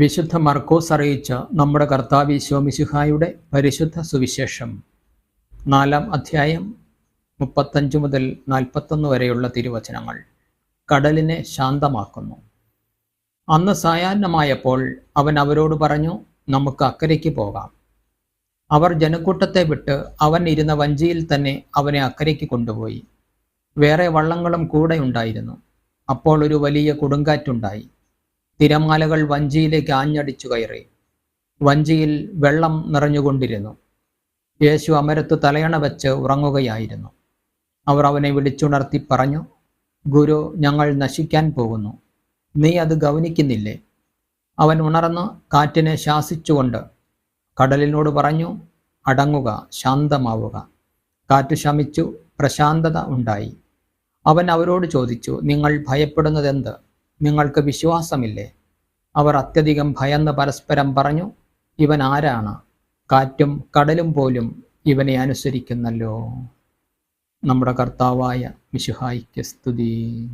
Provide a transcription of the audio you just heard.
വിശുദ്ധ മർക്കോസ് അറിയിച്ച നമ്മുടെ കർത്താവ് ശോമിശുഹായുടെ പരിശുദ്ധ സുവിശേഷം നാലാം അധ്യായം മുപ്പത്തഞ്ച് മുതൽ നാൽപ്പത്തൊന്ന് വരെയുള്ള തിരുവചനങ്ങൾ കടലിനെ ശാന്തമാക്കുന്നു. അന്ന് സായാഹ്നമായപ്പോൾ അവൻ അവരോട് പറഞ്ഞു നമുക്ക് അക്കരയ്ക്ക് പോകാം. അവർ ജനക്കൂട്ടത്തെ വിട്ട് അവൻ ഇരുന്ന വഞ്ചിയിൽ തന്നെ അവനെ അക്കരയ്ക്ക് കൊണ്ടുപോയി. വേറെ വള്ളങ്ങളും കൂടെ ഉണ്ടായിരുന്നു. അപ്പോൾ ഒരു വലിയ കൊടുങ്കാറ്റുണ്ടായി. തിരമാലകൾ വഞ്ചിയിലേക്ക് ആഞ്ഞടിച്ചു കയറി. വഞ്ചിയിൽ വെള്ളം നിറഞ്ഞുകൊണ്ടിരുന്നു. യേശു അമരത്ത് തലയണ വെച്ച് ഉറങ്ങുകയായിരുന്നു. അവർ അവനെ വിളിച്ചുണർത്തി പറഞ്ഞു ഗുരു ഞങ്ങൾ നശിക്കാൻ പോകുന്നു. നീ അത് ഗവനിക്കുന്നില്ലേ? അവൻ ഉണർന്ന് കാറ്റിനെ ശാസിച്ചുകൊണ്ട് കടലിനോട് പറഞ്ഞു അടങ്ങുക ശാന്തമാവുക. കാറ്റ് ശമിച്ചു പ്രശാന്തത ഉണ്ടായി. അവൻ അവരോട് ചോദിച്ചു നിങ്ങൾ ഭയപ്പെടുന്നതെന്ത്? നിങ്ങൾക്ക് വിശ്വാസമില്ലേ? അവർ അത്യധികം ഭയന്ന് പരസ്പരം പറഞ്ഞു ഇവൻ ആരാണ്? കാറ്റും കടലും പോലും ഇവനെ അനുസരിക്കുന്നല്ലോ. നമ്മുടെ കർത്താവായ മിശുഹായിക്ക് സ്തുതി.